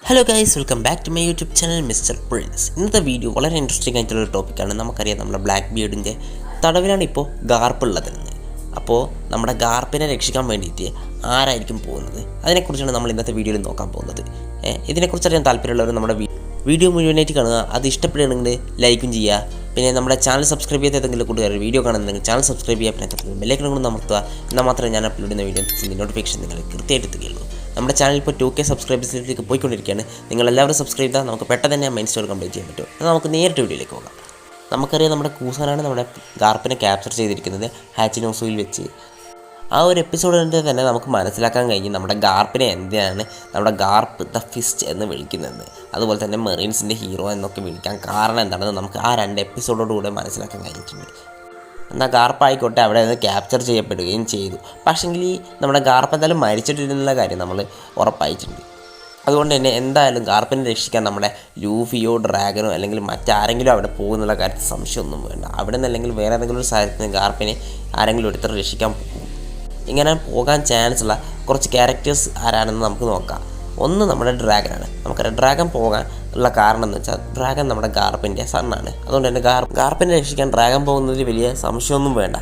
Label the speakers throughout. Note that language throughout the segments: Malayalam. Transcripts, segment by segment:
Speaker 1: Hello guys welcome back to my YouTube channel mister Prince ഇന്നത്തെ വീഡിയോ വളരെ ഇൻട്രസ്റ്റിംഗ് ആയിട്ടുള്ള ടോപ്പിക്കാണ് നമുക്കറിയാം നമ്മുടെ ബ്ലാക്ക് ബിയർഡിന്റെ തടവിലാണ് ഇപ്പോൾ ഗാർപ്പ് ഉള്ളതെന്ന്. അപ്പോൾ നമ്മുടെ ഗാർപ്പിനെ രക്ഷിക്കാൻ വേണ്ടിയിട്ട് ആരായിരിക്കും പോകുന്നത്? അതിനെക്കുറിച്ചാണ് നമ്മൾ ഇന്നത്തെ വീഡിയോയിൽ നോക്കാൻ പോകുന്നത്. ഇതിനെക്കുറിച്ച് അറിയാൻ താല്പര്യമുള്ളവർ നമ്മുടെ വീഡിയോ മുഴുവനായിട്ട് കാണുക. അത് ഇഷ്ടപ്പെടുകയാണെങ്കിൽ ലൈക്കും ചെയ്യുക. പിന്നെ നമ്മുടെ ചാനൽ സബ്സ്ക്രൈബ് ചെയ്ത ഏതെങ്കിലും കൂട്ടുകാർ വീഡിയോ കാണുന്നുണ്ടെങ്കിൽ ചാനൽ സബ്സ്ക്രൈബ് ചെയ്യാൻ പിന്നെ തൊട്ട് ബെല്ലൈക്കൺ കൊണ്ട് അമർത്തുക. എന്നാൽ മാത്രമേ ഞാൻ അപ്ലോഡ് ചെയ്യുന്ന വീഡിയോ നോട്ടിഫിക്കേഷൻ നിങ്ങൾ കൃത്യമായിട്ട് എത്തുകയുള്ളൂ. നമ്മുടെ ചാനൽ ഇപ്പോൾ ടു കെ സബ്സ്ക്രൈബേഴ്സിലേക്ക് പോയിക്കൊണ്ടിരിക്കുകയാണ്. നിങ്ങൾ എല്ലാവരും സബ്സ്ക്രൈബ് ചെയ്താൽ നമുക്ക് പെട്ടെന്ന് തന്നെ മൈൻഡ് സ്റ്റോർ കംപ്ലീറ്റ് ചെയ്യാൻ പറ്റും. എന്നാൽ നമുക്ക് നേരിട്ട് വീഡിയോയിലേക്ക് പോകാം. നമുക്കറിയാം നമ്മുടെ കൂസാനാണ് നമ്മുടെ ഗാർപ്പിനെ ക്യാപ്ചർ ചെയ്തിരിക്കുന്നത് ഹാച്ചി നോസൂയിൽ വെച്ച്. ആ ഒരു എപ്പിസോഡിന്റെ തന്നെ നമുക്ക് മനസ്സിലാക്കാൻ കഴിഞ്ഞു നമ്മുടെ ഗാർപ്പിനെ എന്തിനാണ് നമ്മുടെ ഗാർപ്പ് ദ ഫിസ്റ്റ് എന്ന് വിളിക്കുന്നത്. അതുപോലെ തന്നെ മെറീൻസിന്റെ ഹീറോ എന്നൊക്കെ വിളിക്കാൻ കാരണം എന്താണെന്ന് നമുക്ക് ആ രണ്ട് എപ്പിസോഡോടുകൂടെ മനസ്സിലാക്കാൻ കഴിഞ്ഞിട്ടുണ്ട്. എന്നാൽ ഗാർപ്പായിക്കോട്ടെ അവിടെ നിന്ന് ക്യാപ്ചർ ചെയ്യപ്പെടുകയും ചെയ്തു. ഈ നമ്മുടെ ഗാർപ്പ് എന്തായാലും മരിച്ചിട്ടില്ലെന്നുള്ള കാര്യം നമ്മൾ ഉറപ്പായിട്ടുണ്ട്. അതുകൊണ്ട് തന്നെ എന്തായാലും ഗാർപ്പിനെ രക്ഷിക്കാൻ നമ്മുടെ ലൂഫിയോ ഡ്രാഗനോ അല്ലെങ്കിൽ മറ്റാരെങ്കിലും അവിടെ പോകുന്നുള്ള കാര്യത്തിൽ സംശയമൊന്നും വേണ്ട. അവിടെ നിന്ന് അല്ലെങ്കിൽ വേറെ ഏതെങ്കിലും ഒരു സാഹചര്യത്തിന് ഗാർപ്പിനെ ആരെങ്കിലും എടുത്ത് രക്ഷിക്കാൻ പോകും. ഇങ്ങനെ പോകാൻ ചാൻസ് ഉള്ള കുറച്ച് ക്യാരക്ടേഴ്സ് ആരാണെന്ന് നമുക്ക് നോക്കാം. ഒന്ന് നമ്മുടെ ഡ്രാഗനാണ്. നമുക്കറിയാം ഡ്രാഗൻ പോകാൻ ഉള്ള കാരണം എന്ന് വെച്ചാൽ ഡ്രാഗൺ നമ്മുടെ ഗാർപ്പിന്റെ സണ്ണാണ്. അതുകൊണ്ട് തന്നെ ഗാർ ഗാർപ്പിനെ രക്ഷിക്കാൻ ഡ്രാഗൺ പോകുന്നതിൽ വലിയ സംശയമൊന്നും വേണ്ട.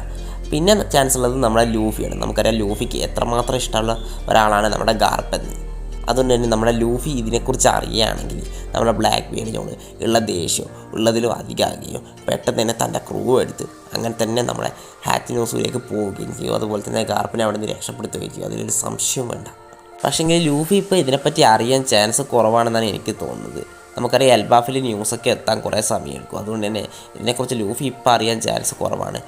Speaker 1: പിന്നെ ചാൻസ് ഉള്ളത് നമ്മുടെ ലൂഫിയാണ്. നമുക്കറിയാം ലൂഫിക്ക് എത്രമാത്രം ഇഷ്ടമുള്ള ഒരാളാണ് നമ്മുടെ ഗാർപ്പെന്ന്. അതുകൊണ്ട് തന്നെ നമ്മുടെ ലൂഫി ഇതിനെക്കുറിച്ച് അറിയുകയാണെങ്കിൽ നമ്മുടെ ബ്ലാക്ക് ബീഡിനോട് ഉള്ള ദേഷ്യം ഉള്ളതിലും അധികമാകുകയും പെട്ടെന്ന് തന്നെ തന്റെ ക്രൂ എടുത്ത് അങ്ങനെ തന്നെ നമ്മുടെ ഹാറ്റിനോസിലേക്ക് പോവുകയും ചെയ്യും. അതുപോലെ തന്നെ ഗാർപ്പിനെ അവിടെ നിന്ന് രക്ഷപ്പെടുത്തുകയും ചെയ്യും. അതിലൊരു സംശയം വേണ്ട. പക്ഷേങ്കിൽ ലൂഫി ഇപ്പോൾ ഇതിനെപ്പറ്റി അറിയാൻ ചാൻസ് കുറവാണെന്നാണ് എനിക്ക് തോന്നുന്നത്. നമുക്കറിയാം അൽബാഫിൽ ന്യൂസൊക്കെ എത്താൻ കുറേ സമയമെടുക്കും. അതുകൊണ്ട് തന്നെ ഇതിനെക്കുറിച്ച് ലൂഫി ഇപ്പോൾ അറിയാൻ ചാൻസ് കുറവാണ്.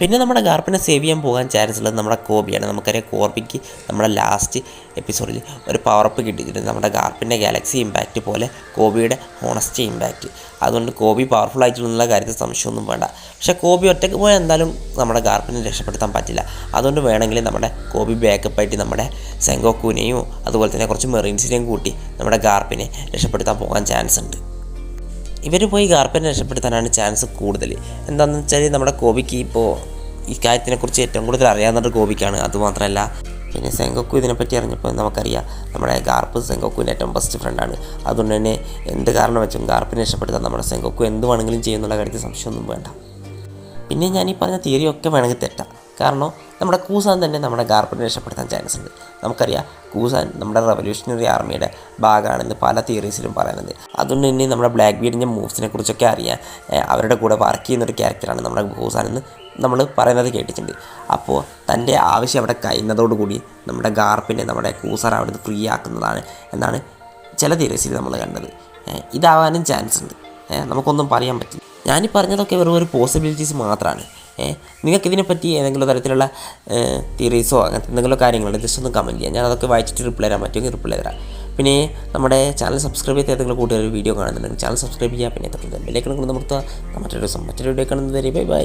Speaker 1: പിന്നെ നമ്മുടെ ഗാർപ്പിനെ സേവ് ചെയ്യാൻ പോകാൻ ചാൻസ് ഉള്ളത് നമ്മുടെ കോബിയാണ്. നമുക്കറിയാം കോർബിക്ക് നമ്മുടെ ലാസ്റ്റ് എപ്പിസോഡിൽ ഒരു പവറപ്പ് കിട്ടിയിട്ടുണ്ട്. നമ്മുടെ ഗാർപ്പിന്റെ ഗാലക്സി ഇമ്പാക്റ്റ് പോലെ കോബിയുടെ ഹോണസ്റ്റി ഇമ്പാക്റ്റ് അതുകൊണ്ട് കോബി പവർഫുൾ ആയിട്ടുള്ള കാര്യത്തിൽ സംശയമൊന്നും വേണ്ട. പക്ഷേ കോബി ഒറ്റയ്ക്ക് പോയാൽ എന്തായാലും നമ്മുടെ ഗാർപ്പിനെ രക്ഷപ്പെടുത്താൻ പറ്റില്ല. അതുകൊണ്ട് വേണമെങ്കിൽ നമ്മുടെ കോബി ബാക്കപ്പ് ആയിട്ട് നമ്മുടെ സെങ്കോക്കൂനെയും അതുപോലെ തന്നെ കുറച്ച് മെറീൻസിനെയും കൂട്ടി നമ്മുടെ ഗാർപ്പിനെ രക്ഷപ്പെടുത്താൻ പോകാൻ ചാൻസ് ഉണ്ട്. ഇവർ പോയി ഗാർപ്പിനെ രക്ഷപ്പെടുത്താനാണ് ചാൻസ് കൂടുതൽ എന്താണെന്ന് വെച്ചാൽ നമ്മുടെ കോബിക്ക് ഇപ്പോൾ ഈ കാര്യത്തിനെക്കുറിച്ച് ഏറ്റവും കൂടുതൽ അറിയാവുന്നത് കോബിക്കാണ് അതുമാത്രമല്ല പിന്നെ സെങ്കോക്കു ഇതിനെപ്പറ്റി അറിഞ്ഞപ്പോൾ നമുക്കറിയാം നമ്മുടെ ഗാർപ്പ് സെങ്കോക്കുവിന്റെ ഏറ്റവും ബെസ്റ്റ് ഫ്രണ്ടാണ് അതുകൊണ്ട് തന്നെ എന്ത് കാരണം വെച്ചും ഗാർപ്പിനെ രക്ഷപ്പെടുത്താൻ നമ്മുടെ സെങ്കോക്കു എന്ത് വേണമെങ്കിലും ചെയ്യുന്നുള്ള കാര്യത്തിൽ സംശയമൊന്നും വേണ്ട. പിന്നെ ഞാൻ ഈ പറഞ്ഞ തിയറി ഒക്കെ വേണമെങ്കിൽ തെറ്റാം. കാരണം നമ്മുടെ കൂസാൻ തന്നെ നമ്മുടെ ഗാർപ്പിനെ രക്ഷപ്പെടുത്താൻ ചാൻസ് ഉണ്ട്. നമുക്കറിയാം കൂസാൻ നമ്മുടെ റവല്യൂഷണറി ആർമിയുടെ ഭാഗമാണെന്ന് പല തിയറീസിലും പറയുന്നത് അതുകൊണ്ട് തന്നെ നമ്മുടെ ബ്ലാക്ക് ബീഡിന്റെ മൂവ്സിനെ കുറിച്ചൊക്കെ അറിയാം അവരുടെ കൂടെ വർക്ക് ചെയ്യുന്ന ഒരു ക്യാരക്ടറാണ് നമ്മുടെ കൂസാൻ എന്ന് നമ്മൾ പറയുന്നത് കേട്ടിട്ടുണ്ട്. അപ്പോൾ തന്റെ ആവശ്യം അവിടെ കഴിയുന്നതോടുകൂടി നമ്മുടെ ഗാർപ്പിനെ നമ്മുടെ കൂസാൻ അവിടെ നിന്ന് ഫ്രീ ആക്കുന്നതാണ് എന്നാണ് ചില തിയറീസിൽ നമ്മൾ കണ്ടത്. ഇതാവാനും ചാൻസ് ഉണ്ട്. നമുക്കൊന്നും പറയാൻ പറ്റില്ല. ഞാനീ പറഞ്ഞതൊക്കെ വെറും ഒരു പോസിബിലിറ്റീസ് മാത്രമാണ് നിങ്ങൾക്ക് ഇതിനെപ്പറ്റി ഏതെങ്കിലും തരത്തിലുള്ള തിയറീസോ അങ്ങനത്തെ എന്തെങ്കിലും കാര്യങ്ങളുണ്ട് ജസ്റ്റ് ഒന്ന് കമന്റ് ചെയ്യാം. ഞാൻ അതൊക്കെ വായിച്ചിട്ട് റിപ്ലൈ തരാൻ പറ്റുമെങ്കിൽ റിപ്ലൈ തരാം. പിന്നെ നമ്മുടെ ചാനൽ സബ്സ്ക്രൈബ് ചെയ്ത് ഏതെങ്കിലും കൂട്ടുകാർ വീഡിയോ കാണുന്നുണ്ടെങ്കിൽ ചാനൽ സബ്സ്ക്രൈബ് ചെയ്യുക പിന്നെ തൊട്ട് ബെല്ലൈക്കൺ കൊണ്ട് നിർത്തുക മറ്റൊരു മറ്റൊരു വീഡിയോ കാണുന്നത് വരെ ബൈ ബൈ